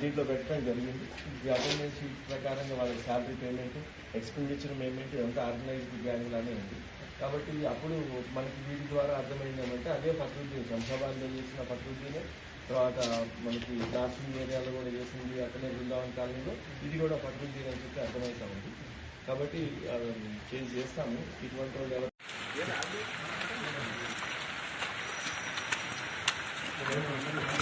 దీంట్లో పెట్టడం జరిగింది. ఈ అటెండెన్స్ షీట్ ప్రకారంగా వాళ్ళకి శాలరీ పేమెంట్ ఎక్స్పెండిచర్ పేమెంట్ ఎంత ఆర్గనైజ్డ్ గ్యాంగ్ ఉంది. కాబట్టి అప్పుడు మనకి వీటి ద్వారా అర్థమైంది ఏమంటే అదే ఫక్రుద్దీన్ శంషాబాద్లో చేసిన ఫక్రుద్దీనే తర్వాత మనకి నార్సింగ్ ఏరియాలో కూడా చేసింది అక్కడే బృందావన్ కాలంలో ఇది కూడా ఫక్రుద్దీన్ అని చెప్పి అర్థమవుతా ఉంది. కాబట్టి చేంజ్ చేస్తాము. ఇటువంటి వాళ్ళు ఎవరు कल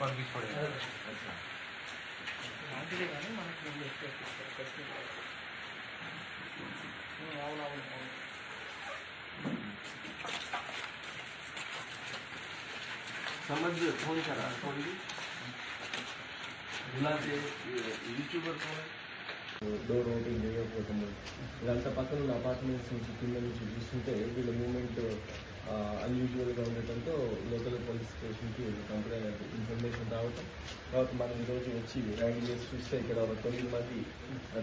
పంపించబడింది समझ फ़ोन करा फ़ोन बुला से यूट्यूबर कौन है? డోర్ ఓపెన్ చేయకపోవటము ఇదంతా పక్కన ఉన్న అపార్ట్మెంట్స్ నుంచి కింద నుంచి చూస్తుంటే వీళ్ళ మూమెంట్ అన్యూజువల్గా ఉండటంతో లోకల్ పోలీస్ స్టేషన్కి కంప్లైంట్ ఇన్ఫర్మేషన్ రావటం. తర్వాత మనం ఈరోజు వచ్చి ర్యాంక్ చేసి చూస్తే ఇక్కడ ఒక తొమ్మిది మంది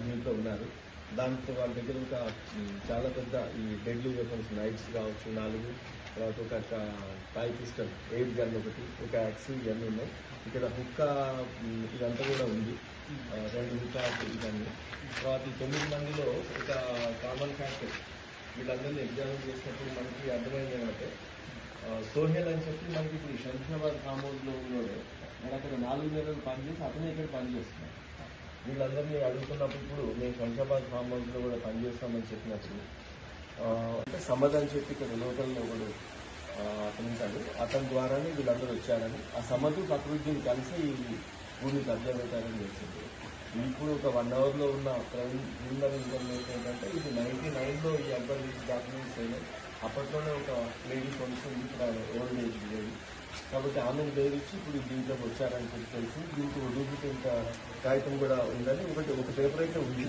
దీంట్లో ఉన్నారు. దాంతో వాళ్ళ దగ్గర ఇంకా చాలా పెద్ద ఈ డెడ్లీ వెపన్స్ నైట్స్ కావచ్చు నాలుగు తర్వాత ఒక టాయ్ పిస్టల్ ఎయిట్ గన్ ఒకటి ఒక యాక్సిల్ గన్ ఉన్నాయి. ఇక్కడ హుక్క ఇదంతా కూడా ఉంది. రెండు హుక్క ఇవన్నీ. తర్వాత ఈ తొమ్మిది మందిలో ఒక కామన్ ఫ్యాక్టర్ వీళ్ళందరినీ ఎగ్జామిన్ చేసినప్పుడు మనకి అర్థమైంది ఏంటంటే సోహెల్ అని చెప్పి మనకి ఇప్పుడు శంషాబాద్ ఫామ్ హౌస్లో ఉన్నాడు. నేను అక్కడ నాలుగు నెలలు పనిచేసి అతనే ఇక్కడ పనిచేస్తున్నాను వీళ్ళందరినీ అడుగుతున్నప్పుడు ఇప్పుడు మేము శంషాబాద్ ఫామ్ హౌస్లో కూడా పనిచేస్తామని చెప్పినప్పుడు అంటే సమద్ అని చెప్పి ఇక్కడ లోకల్లో ఒకడు అతనించాడు అతని ద్వారానే వీళ్ళందరూ వచ్చారని ఆ సమదు ఫక్రుద్దీన్ కలిసి ఈ భూమి కబ్జా పెట్టారని తెలిసింది ఇప్పుడు ఒక వన్ అవర్లో ఉన్న ప్రిలిమినరీ ఇన్ఫర్మేషన్ ఏంటంటే ఇది నైన్టీ నైన్లో ఈ అబ్బాయి డాక్యుమెంట్స్ అయినాయి అప్పట్లోనే ఒక లేడీ కొనుక్కుంది ఇక్కడ ఓల్డ్ ఏజ్ లేడీ. కాబట్టి ఆమెను బెదిరించి ఇప్పుడు దీంట్లోకి వచ్చారని చెప్పి తెలుసు దీనికి డూప్లికేట్ కాగితం కూడా ఉందని ఒకటి ఒక పేపర్ అయితే ఉంది.